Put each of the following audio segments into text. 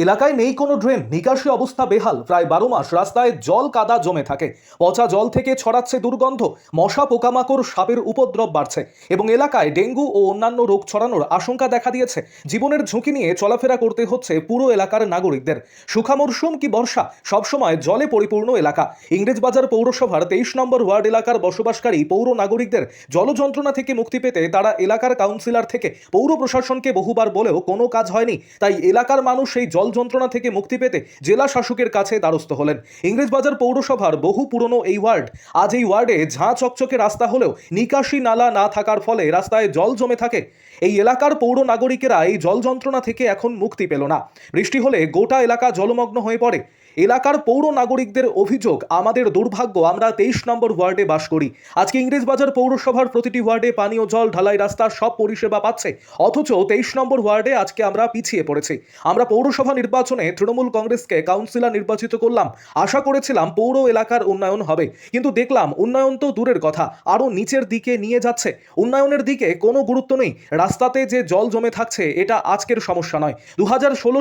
এলাকায় নেই কোনো ড্রেন। নিকাশি অবস্থা বেহাল। প্রায় বারো মাস রাস্তায় জল কাদা জমে থাকে। পচা জল থেকে ছড়াচ্ছে দুর্গন্ধ। মশা, পোকামাকড়, সাপের উপদ্রব বাড়ছে। এবং এলাকায় ডেঙ্গু ও অন্যান্য রোগ ছড়ানোর আশঙ্কা দেখা দিয়েছে। জীবনের ঝুঁকি নিয়ে চলাফেরা করতে হচ্ছে পুরো এলাকার নাগরিকদের। সুখা মরশুম কি বর্ষা? সবসময় জলে পরিপূর্ণ এলাকা। ইংরেজবাজার পৌরসভার তেইশ নম্বর ওয়ার্ড এলাকার বসবাসকারী পৌর নাগরিকদের জল যন্ত্রণা থেকে মুক্তি পেতে তারা এলাকার কাউন্সিলর থেকে পৌর প্রশাসনকে বহুবার বলেও কোনো কাজ হয়নি। তাই এলাকার মানুষ সেই জল যন্ত্রণা থেকে মুক্তি পেতে জেলা শাসকের কাছে দ্বারস্থ হলেন। ইংরেজবাজার পৌরসভার বহু পুরনো এই ওয়ার্ড, আজ এই ওয়ার্ডে ঝাঁ চকচকে রাস্তা হলেও নিকাশি নালা না থাকার ফলে রাস্তায় জল জমে থাকে। এই এলাকার পৌর নাগরিকেরা এই জল যন্ত্রণা থেকে এখন মুক্তি পেল না। বৃষ্টি হলে গোটা এলাকা জলমগ্ন হয়ে পড়ে। এলাকার পৌর নাগরিকদের অভিযোগ, আমাদের দুর্ভাগ্য, আমরা তেইশ নম্বর ওয়ার্ডে বাস করি। আজকে ইংরেজবাজার পৌরসভার প্রতিটি ওয়ার্ডে পানীয় জল, ঢালাই রাস্তা, সব পরিষেবা পাচ্ছে। অথচ তেইশ নম্বর ওয়ার্ডে আজকে আমরা পিছিয়ে পড়েছি। আমরা পৌরসভা নির্বাচনে তৃণমূল কংগ্রেসকে কাউন্সিলর নির্বাচিত করলাম। আশা করেছিলাম পৌর এলাকার উন্নয়ন হবে। কিন্তু দেখলাম, উন্নয়ন তো দূরের কথা, আরও নিচের দিকে নিয়ে যাচ্ছে। উন্নয়নের দিকে কোনো গুরুত্ব নেই। রাস্তাতে যে জল জমে থাকছে, এটা আজকের সমস্যা নয়। দু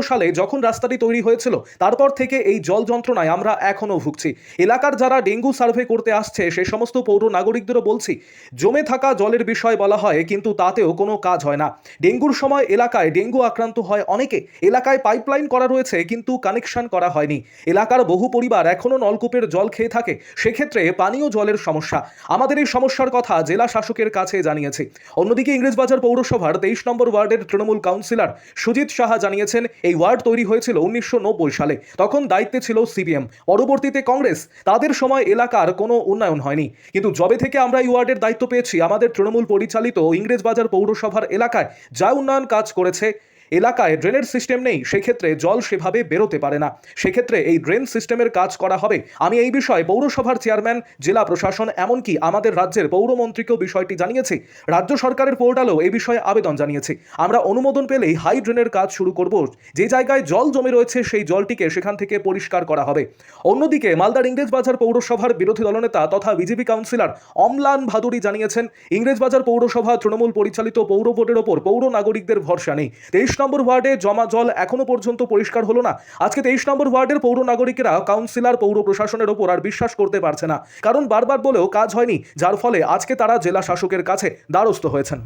সালে যখন রাস্তাটি তৈরি হয়েছিল, তারপর থেকে এই জল যন্ত্রণায় আমরা এখনও ভুগছি। এলাকার যারা ডেঙ্গু সার্ভে করতে আসছে, সে সমস্ত পৌর নাগরিকদেরও বলছি, জমে থাকা জলের বিষয় বলা হয়, কিন্তু তাতেও কোনো কাজ হয় না। ডেঙ্গুর সময় এলাকায় ডেঙ্গু আক্রান্ত হয় অনেকে। এলাকায় পাইপলাইন করা রয়েছে, কিন্তু কানেকশন করা হয়নি। এলাকার বহু পরিবার এখনও নলকূপের জল খেয়ে থাকে। সেক্ষেত্রে পানীয় জলের সমস্যা। আমাদের এই সমস্যার কথা জেলা শাসকের কাছে জানিয়েছে। অন্যদিকে ইংরেজবাজার পৌরসভার তেইশ নম্বর ওয়ার্ডের তৃণমূল কাউন্সিলর সুজিত সাহা জানিয়েছেন, এই ওয়ার্ড তৈরি হয়েছিল উনিশশো নব্বই সালে। তখন দায়িত্বে ছিল সিপিএম। পরবর্তীতে কংগ্রেস। তাদের সময় এলাকার কোনো উন্নয়ন হয়নি। কিন্তু জবে থেকে আমরা এই ওয়ার্ডের দায়িত্ব পেয়েছি, আমাদের তৃণমূল পরিচালিত ইংরেজবাজার পৌরসভার এলাকায় যা উন্নয়ন কাজ করেছে এলাকায় ড্রেনের সিস্টেম নেই, সেক্ষেত্রে জল সেভাবে বেরোতে পারে না। সেক্ষেত্রে এই ড্রেন সিস্টেমের কাজ করা হবে। আমি এই বিষয়ে পৌরসভার চেয়ারম্যান, জেলা প্রশাসন, এমনকি আমাদের রাজ্যের পৌরমন্ত্রীকেও বিষয়টি জানিয়েছি। রাজ্য সরকারের পোর্টালেও এই বিষয়ে আবেদন জানিয়েছি। আমরা অনুমোদন পেলেই হাই ড্রেনের কাজ শুরু করব। যে জায়গায় জল জমে রয়েছে, সেই জলটিকে সেখান থেকে পরিষ্কার করা হবে। অন্যদিকে মালদার ইংরেজবাজার পৌরসভার বিরোধী দলনেতা তথা বিজেপি কাউন্সিলর অমলান ভাদুরী জানিয়েছেন ইংরেজবাজার পৌরসভা তৃণমূল পরিচালিত পৌর বোর্ডের ওপর পৌর নাগরিকদের ভরসা নেই। তেইশ নম্বর ওয়ার্ডে জমা জল এখনও পর্যন্ত পরিষ্কার হলো না। আজকে তেইশ নম্বর ওয়ার্ডের পৌর নাগরিকেরা কাউন্সিলর পৌর প্রশাসনের ওপর আর বিশ্বাস করতে পারছে না। কারণ বারবার বলেও কাজ হয়নি যার ফলে আজকে তারা জেলা শাসকের কাছে দ্বারস্থ হয়েছেন।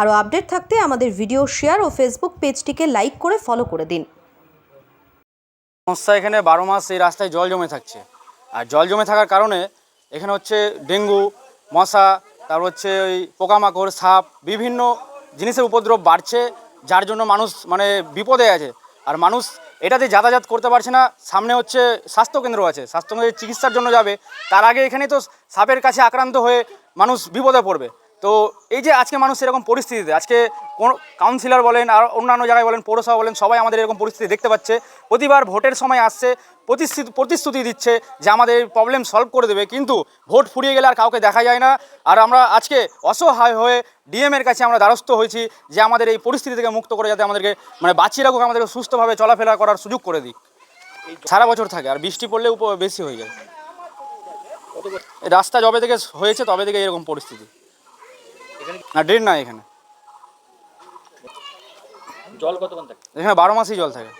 আরও আপডেট থাকতে আমাদের ভিডিও শেয়ার ও ফেসবুক পেজটিকে লাইক করে ফলো করে দিন। সমস্যা এখানে বারো মাস এই রাস্তায় জল জমে থাকছে। আর জল জমে থাকার কারণে এখানে হচ্ছে ডেঙ্গু মশা তারপর হচ্ছে ওই পোকামাকড় সাপ বিভিন্ন জিনিসের উপদ্রব বাড়ছে। যার জন্য মানুষ মানে বিপদে আছে। আর মানুষ এটাতে যাতায়াত করতে পারছে না। সামনে হচ্ছে স্বাস্থ্যকেন্দ্র আছে। স্বাস্থ্যকেন্দ্রে চিকিৎসার জন্য যাবে। তার আগে এখানে তো সাপের কাছে আক্রান্ত হয়ে মানুষ বিপদে পড়বে। তো এই যে আজকে মানুষ এরকম পরিস্থিতিতে, আজকে কোন কাউন্সিলর বলেন আর অন্যান্য জায়গায় বলেন, পৌরসভা বলেন, সবাই আমাদের এরকম পরিস্থিতি দেখতে পাচ্ছে। প্রতিবার ভোটের সময় আসছে প্রতিশ্রুতি প্রতিশ্রুতি দিচ্ছে যে আমাদের প্রবলেম সলভ করে দেবে, কিন্তু ভোট ফুরিয়ে গেলে আর কাউকে দেখা যায় না। আর আমরা আজকে অসহায় হয়ে ডিএমের কাছে আমরা দ্বারস্থ হয়েছি যে আমাদের এই পরিস্থিতি থেকে মুক্ত করে যাতে আমাদেরকে মানে বাঁচিয়ে রাখুক, আমাদেরকে সুস্থভাবে চলাফেরা করার সুযোগ করে দিক। সারা বছর থাকে, আর বৃষ্টি পড়লে বেশি হয়ে যায়। রাস্তা যবে থেকে হয়েছে, তবে থেকে এরকম পরিস্থিতি। না ড্রেন না এখানে। জল কতক্ষণ থাকে? এখানে বারো মাসই জল থাকে।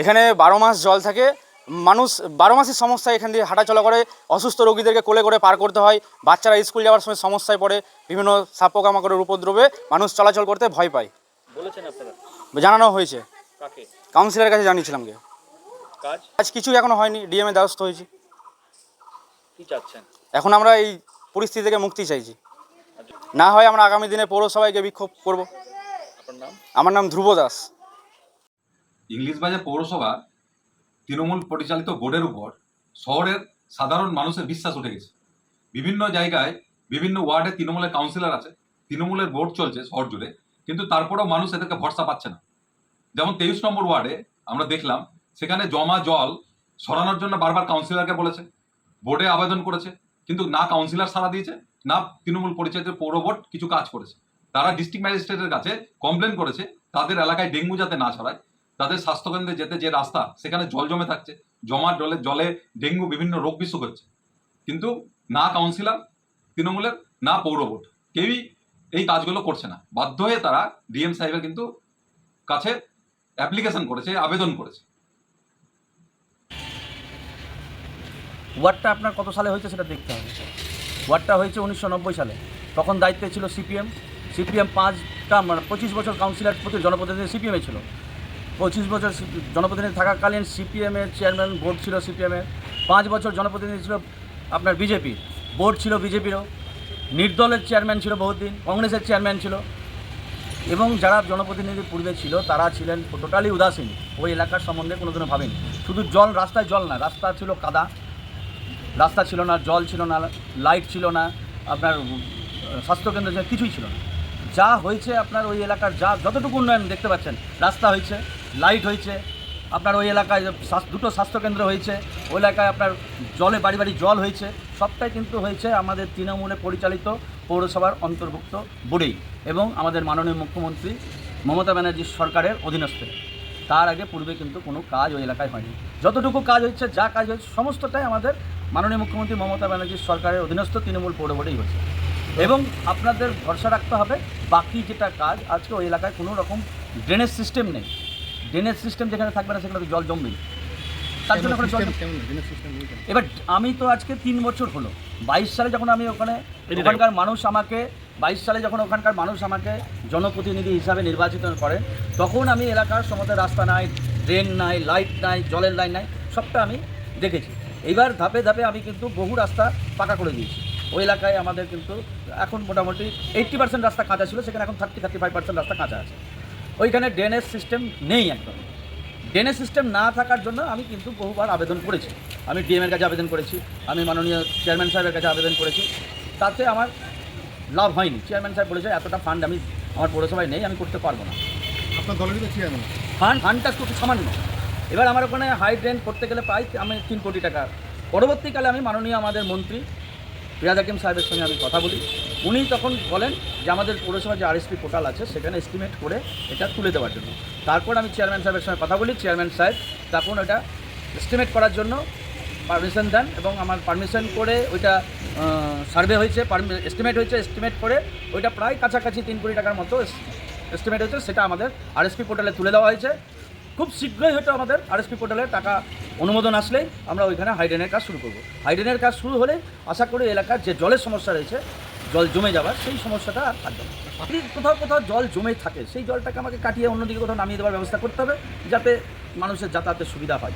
এখানে বারো মাস জল থাকে। মানুষ বারো মাসের সমস্যা এখান দিয়ে হাঁটাচলা করে। অসুস্থ রোগীদেরকে কোলে করে পার করতে হয়। বাচ্চারা স্কুল যাওয়ার সময় সমস্যায় পড়ে। বিভিন্ন সাপ পোকামাকড়ের উপদ্রবে মানুষ চলাচল করতে ভয় পায়। বলেছেন আপনারা? জানানো হয়েছে। কাকে? কাউন্সিলরের কাছে জানিয়েছিলাম গে। কাজ? আজ কিছুই এখনও হয়নি। ডিএমএ দ্বারস্থ হয়েছি। কি চাচ্ছেন? এখন আমরা এই পরিস্থিতি থেকে মুক্তি চাইছি। না হয় আমরা আগামী দিনে পৌরসভায় গিয়ে বিক্ষোভ করব। আমার নাম ধ্রুব দাস। ইংলিশ বাজার পৌরসভা তৃণমূল পরিচালিত বোর্ডের উপর শহরের সাধারণ মানুষের বিশ্বাস উঠে গেছে। বিভিন্ন জায়গায় বিভিন্ন ওয়ার্ডে তৃণমূলের কাউন্সিলর আছে তৃণমূলের বোর্ড চলছে শহর জুড়ে কিন্তু তারপরেও মানুষ এদেরকে ভরসা পাচ্ছে না। যেমন তেইশ নম্বর ওয়ার্ডে আমরা দেখলাম সেখানে জমা জল সরানোর জন্য বারবার কাউন্সিলরকে বলেছে বোর্ডে আবেদন করেছে কিন্তু না কাউন্সিলর সাড়া দিয়েছে না তৃণমূল পরিচালিত পৌর বোর্ড কিছু কাজ করেছে। তারা ডিস্ট্রিক্ট ম্যাজিস্ট্রেটের কাছে কমপ্লেন করেছে, তাদের এলাকায় ডেঙ্গু যাতে না ছড়ায়, তাদের স্বাস্থ্যকেন্দ্রে যেতে যে রাস্তা, সেখানে জল জমে থাকছে জমা জলে জলে ডেঙ্গু বিভিন্ন রোগ বিসুখ হচ্ছে। কিন্তু না কাউন্সিলর তৃণমূলের, না পৌর বোর্ড, কেউই এই কাজগুলো করছে না। বাধ্য হয়ে তারা ডিএম সাহেবের কিন্তু কাছে অ্যাপ্লিকেশন করেছে, আবেদন করেছে। ওয়ার্ডটা আপনার কত সালে হয়েছে সেটা দেখতে হবে। ওয়ার্ডটা হয়েছে উনিশশো নব্বই সালে। তখন দায়িত্বে ছিল সিপিএম। সিপিএম পাঁচটা মানে পঁচিশ বছর কাউন্সিলর প্রতি জনপ্রতিনিধি সিপিএমে ছিল। পঁচিশ বছর জনপ্রতিনিধি থাকাকালীন সিপিএমের চেয়ারম্যান বোর্ড ছিল সিপিএমের পাঁচ বছর জনপ্রতিনিধি ছিল আপনার বিজেপি। বোর্ড ছিল বিজেপিরও। নির্দলের চেয়ারম্যান ছিল বহুদিন, কংগ্রেসের চেয়ারম্যান ছিল। এবং যারা জনপ্রতিনিধি পূর্বে ছিল, তারা ছিলেন টোটালি উদাসীন। ওই এলাকার সম্বন্ধে কোনোদিনও ভাবেনি। শুধু জল, রাস্তায় জল না, রাস্তা ছিল কাদা। রাস্তা ছিল না জল ছিল না লাইট ছিল না আপনার স্বাস্থ্যকেন্দ্র ছিল, কিছুই ছিল না। যা হয়েছে আপনার ওই এলাকার যা যতটুকু উন্নয়ন দেখতে পাচ্ছেন রাস্তা হয়েছে লাইট হয়েছে আপনার ওই এলাকায় দুটো স্বাস্থ্যকেন্দ্র হয়েছে ওই এলাকায় আপনার জলে বাড়ি বাড়ি জল হয়েছে সবটাই কিন্তু হয়েছে আমাদের তৃণমূলে পরিচালিত পৌরসভার অন্তর্ভুক্ত বোর্ডেই এবং আমাদের মাননীয় মুখ্যমন্ত্রী মমতা ব্যানার্জির সরকারের অধীনস্থে। তার আগে পূর্বে কিন্তু কোনো কাজ ওই এলাকায় হয়নি। যতটুকু কাজ হচ্ছে যা কাজ হচ্ছে সমস্তটাই আমাদের মাননীয় মুখ্যমন্ত্রী মমতা ব্যানার্জির সরকারের অধীনস্থ তৃণমূল পৌর বোর্ডেই হয়েছে। এবং আপনাদের ভরসা রাখতে হবে বাকি যেটা কাজ আজকে ওই এলাকায় কোনো রকম ড্রেনেজ সিস্টেম নেই। ড্রেনেজ সিস্টেম যেখানে থাকবে না সেখানে তো জল জমবেই। তার জন্য ওখানে জল এবার আমি তো আজকে তিন বছর হলো। বাইশ সালে যখন আমি ওখানে ওখানকার মানুষ আমাকে বাইশ সালে যখন ওখানকার মানুষ আমাকে জনপ্রতিনিধি হিসাবে নির্বাচিত করেন তখন আমি এলাকার সমস্ত রাস্তা নাই ড্রেন নাই লাইট নাই জলের লাইন নাই সবটা আমি দেখেছি। এইবার ধাপে ধাপে আমি কিন্তু বহু রাস্তা পাকা করে দিয়েছি। ওই এলাকায় আমাদের কিন্তু এখন মোটামুটি এইট্টি পার্সেন্ট রাস্তা কাঁচা ছিল সেখানে এখন থার্টি থার্টি ফাইভ পার্সেন্ট রাস্তা কাঁচা আছে। ওইখানে ড্রেনেজ সিস্টেম নেই একদম। ড্রেনেজ সিস্টেম না থাকার জন্য আমি কিন্তু বহুবার আবেদন করেছি। আমি ডিএমের কাছে আবেদন করেছি আমি মাননীয় চেয়ারম্যান সাহেবের কাছে আবেদন করেছি। তাতে আমার লাভ হয়নি। চেয়ারম্যান সাহেব বলেছে এতটা ফান্ড আমি আমার পৌরসভায় নেই আমি করতে পারব না। আপনার দলেরই তো চেয়ারম্যান ফান্ড ফান্ডটা খুব সামান্য। এবার আমার ওখানে হাই ড্রেন করতে গেলে প্রায় আমি তিন কোটি টাকা। পরবর্তীকালে আমি মাননীয় আমাদের মন্ত্রী রিয়াজ হাকিম সাহেবের সঙ্গে আমি কথা বলি। উনি তখন বলেন যে আমাদের পৌরসভা যে আরএসপি পোর্টাল আছে, সেখানে এস্টিমেট করে এটা তুলে দেওয়ার জন্য। তারপর আমি চেয়ারম্যান সাহেবের সঙ্গে কথা বলি। চেয়ারম্যান সাহেব তখন এটা এস্টিমেট করার জন্য পারমিশন দেন এবং আমার পারমিশন করে ওইটা সার্ভে হয়েছে এস্টিমেট হয়েছে এস্টিমেট করে ওইটা প্রায় কাছাকাছি তিন কোটি টাকার মতো এস্টিমেট হয়েছে, সেটা আমাদের আরএসপি পোর্টালে তুলে দেওয়া হয়েছে। খুব শীঘ্রই হয়তো আমাদের আরএসপি পোর্টালে টাকা অনুমোদন আসলেই আমরা ওইখানে হাইড্রেনের কাজ শুরু করব। হাইড্রেনের কাজ শুরু হলে আশা করি এলাকার যে জলের সমস্যা রয়েছে, জল জমে যাওয়ার সেই সমস্যাটা আর থাকবে। না যদি কোথাও কোথাও জল জমে থাকে, সেই জলটাকে আমাকে কাটিয়ে অন্যদিকে কোথাও নামিয়ে দেওয়ার ব্যবস্থা করতে হবে, যাতে মানুষের যাতায়াতের সুবিধা হয়।